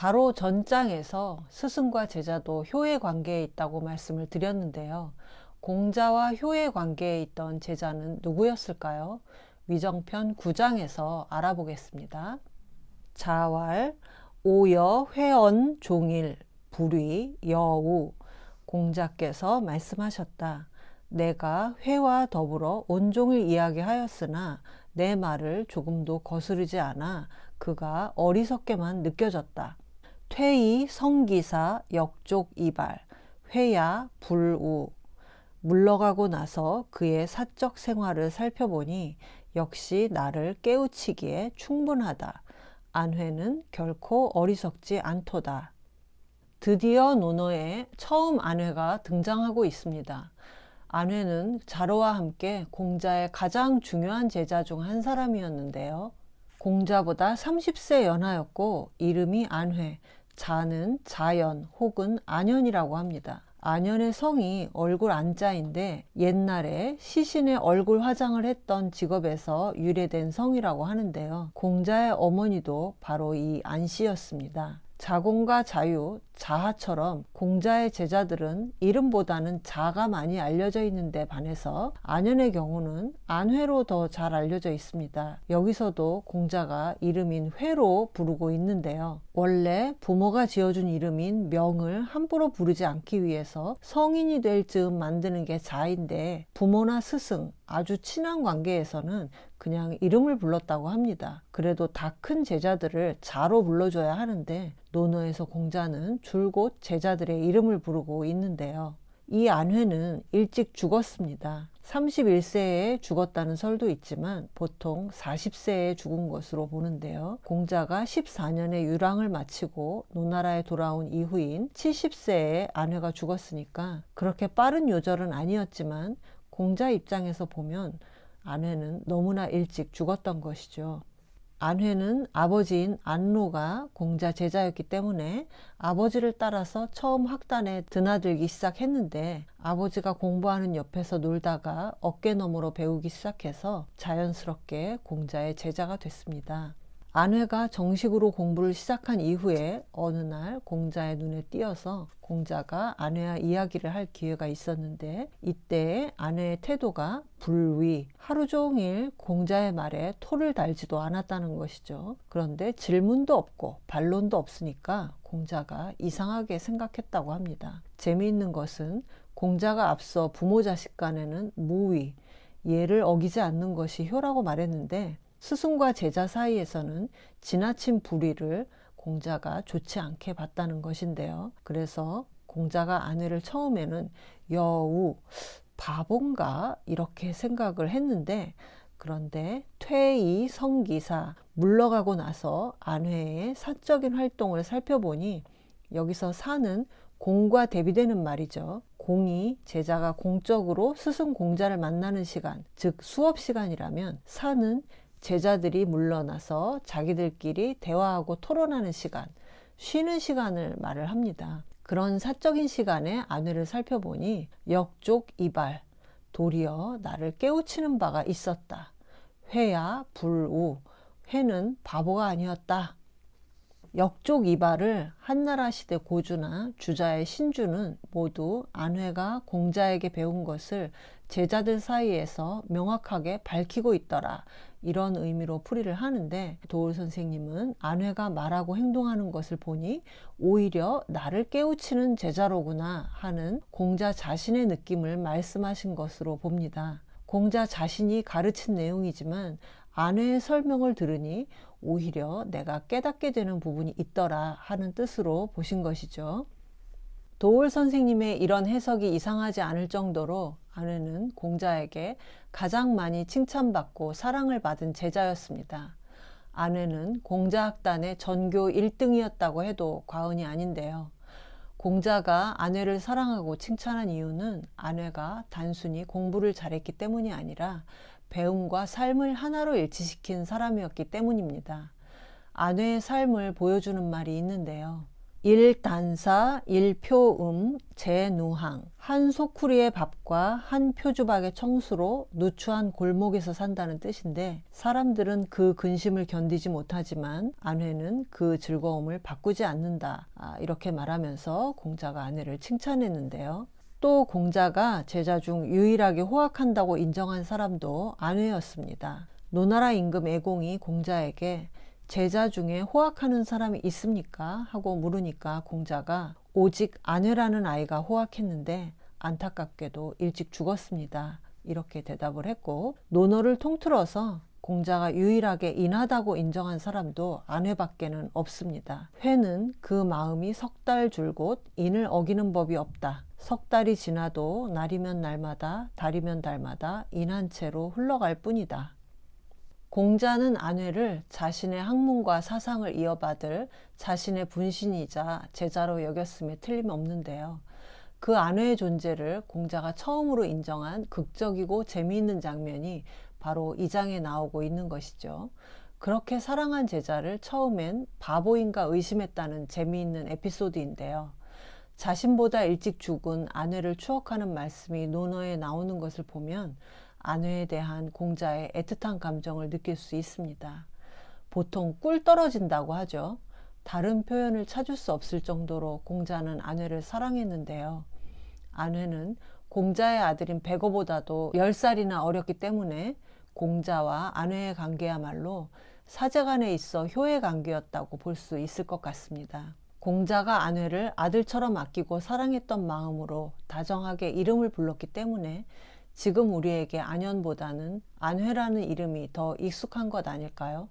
바로 전장에서 스승과 제자도 효의 관계에 있다고 말씀을 드렸는데요. 공자와 효의 관계에 있던 제자는 누구였을까요? 위정편 9장에서 알아보겠습니다. 자왈, 오여, 회언, 종일, 불위, 여우. 공자께서 말씀하셨다. 내가 회와 더불어 온종일 이야기하였으나 내 말을 조금도 거스르지 않아 그가 어리석게만 느껴졌다. 퇴이 성기사 역족 이발 회야 불우 물러가고 나서 그의 사적 생활을 살펴보니 역시 나를 깨우치기에 충분하다. 안회는 결코 어리석지 않도다. 드디어 논어에 처음 안회가 등장하고 있습니다. 안회는 자로와 함께 공자의 가장 중요한 제자 중 한 사람이었는데요. 공자보다 30세 연하였고 이름이 안회, 자는 자연 혹은 안현이라고 합니다. 안현의 성이 얼굴 안자인데 옛날에 시신의 얼굴 화장을 했던 직업에서 유래된 성이라고 하는데요. 공자의 어머니도 바로 이 안씨였습니다. 자공과 자유, 자하처럼 공자의 제자들은 이름보다는 자가 많이 알려져 있는데 반해서 안현의 경우는 안회로 더 잘 알려져 있습니다. 여기서도 공자가 이름인 회로 부르고 있는데요. 원래 부모가 지어준 이름인 명을 함부로 부르지 않기 위해서 성인이 될 즈음 만드는 게 자인데 부모나 스승, 아주 친한 관계에서는 그냥 이름을 불렀다고 합니다. 그래도 다 큰 제자들을 자로 불러줘야 하는데 논어에서 공자는 줄곧 제자들의 이름을 부르고 있는데요. 이 안회는 일찍 죽었습니다. 31세에 죽었다는 설도 있지만 보통 40세에 죽은 것으로 보는데요. 공자가 14년의 유랑을 마치고 노나라에 돌아온 이후인 70세에 안회가 죽었으니까 그렇게 빠른 요절은 아니었지만 공자 입장에서 보면 안회는 너무나 일찍 죽었던 것이죠. 안회는 아버지인 안로가 공자 제자였기 때문에 아버지를 따라서 처음 학단에 드나들기 시작했는데 아버지가 공부하는 옆에서 놀다가 어깨너머로 배우기 시작해서 자연스럽게 공자의 제자가 됐습니다. 안회가 정식으로 공부를 시작한 이후에 어느 날 공자의 눈에 띄어서 공자가 아내와 이야기를 할 기회가 있었는데 이때 아내의 태도가 불위 하루 종일 공자의 말에 토를 달지도 않았다는 것이죠. 그런데 질문도 없고 반론도 없으니까 공자가 이상하게 생각했다고 합니다. 재미있는 것은 공자가 앞서 부모 자식 간에는 무위 예를 어기지 않는 것이 효라고 말했는데 스승과 제자 사이에서는 지나친 불의를 공자가 좋지 않게 봤다는 것인데요. 그래서 공자가 아내를 처음에는 여우, 바본가 이렇게 생각을 했는데 그런데 퇴이 성기사 물러가고 나서 안회의 사적인 활동을 살펴보니 여기서 사는 공과 대비되는 말이죠. 공이 제자가 공적으로 스승 공자를 만나는 시간, 즉 수업 시간이라면 사는 제자들이 물러나서 자기들끼리 대화하고 토론하는 시간, 쉬는 시간을 말을 합니다. 그런 사적인 시간에 아내를 살펴보니 역족 이발, 도리어 나를 깨우치는 바가 있었다. 회야 불우, 회는 바보가 아니었다. 역족 이발을 한나라 시대 고주나 주자의 신주는 모두 안회가 공자에게 배운 것을 제자들 사이에서 명확하게 밝히고 있더라. 이런 의미로 풀이를 하는데 도울 선생님은 안회가 말하고 행동하는 것을 보니 오히려 나를 깨우치는 제자로구나 하는 공자 자신의 느낌을 말씀하신 것으로 봅니다. 공자 자신이 가르친 내용이지만 안회의 설명을 들으니 오히려 내가 깨닫게 되는 부분이 있더라 하는 뜻으로 보신 것이죠. 도울 선생님의 이런 해석이 이상하지 않을 정도로 아내는 공자에게 가장 많이 칭찬받고 사랑을 받은 제자였습니다. 아내는 공자학단의 전교 1등이었다고 해도 과언이 아닌데요. 공자가 아내를 사랑하고 칭찬한 이유는 아내가 단순히 공부를 잘했기 때문이 아니라 배움과 삶을 하나로 일치시킨 사람이었기 때문입니다. 아내의 삶을 보여주는 말이 있는데요. 일단사, 일표음, 제누항. 한 소쿠리의 밥과 한 표주박의 청수로 누추한 골목에서 산다는 뜻인데 사람들은 그 근심을 견디지 못하지만 아내는 그 즐거움을 바꾸지 않는다. 아, 이렇게 말하면서 공자가 아내를 칭찬했는데요. 또 공자가 제자 중 유일하게 호학한다고 인정한 사람도 아내였습니다. 노나라 임금 애공이 공자에게 제자 중에 호학하는 사람이 있습니까? 하고 물으니까 공자가 오직 아내라는 아이가 호학했는데 안타깝게도 일찍 죽었습니다. 이렇게 대답을 했고 논어를 통틀어서 공자가 유일하게 인하다고 인정한 사람도 아내밖에는 없습니다. 회는 그 마음이 석 달 줄곧 인을 어기는 법이 없다. 석 달이 지나도 날이면 날마다 달이면 달마다 인한 채로 흘러갈 뿐이다. 공자는 아내를 자신의 학문과 사상을 이어받을 자신의 분신이자 제자로 여겼음에 틀림없는데요. 그 아내의 존재를 공자가 처음으로 인정한 극적이고 재미있는 장면이 바로 이 장에 나오고 있는 것이죠. 그렇게 사랑한 제자를 처음엔 바보인가 의심했다는 재미있는 에피소드인데요. 자신보다 일찍 죽은 아내를 추억하는 말씀이 논어에 나오는 것을 보면 아내에 대한 공자의 애틋한 감정을 느낄 수 있습니다. 보통 꿀 떨어진다고 하죠. 다른 표현을 찾을 수 없을 정도로 공자는 아내를 사랑했는데요. 아내는 공자의 아들인 백어보다도 10살이나 어렸기 때문에 공자와 아내의 관계야말로 사제간에 있어 효의 관계였다고 볼 수 있을 것 같습니다. 공자가 아내를 아들처럼 아끼고 사랑했던 마음으로 다정하게 이름을 불렀기 때문에 지금 우리에게 안현보다는 안회라는 이름이 더 익숙한 것 아닐까요?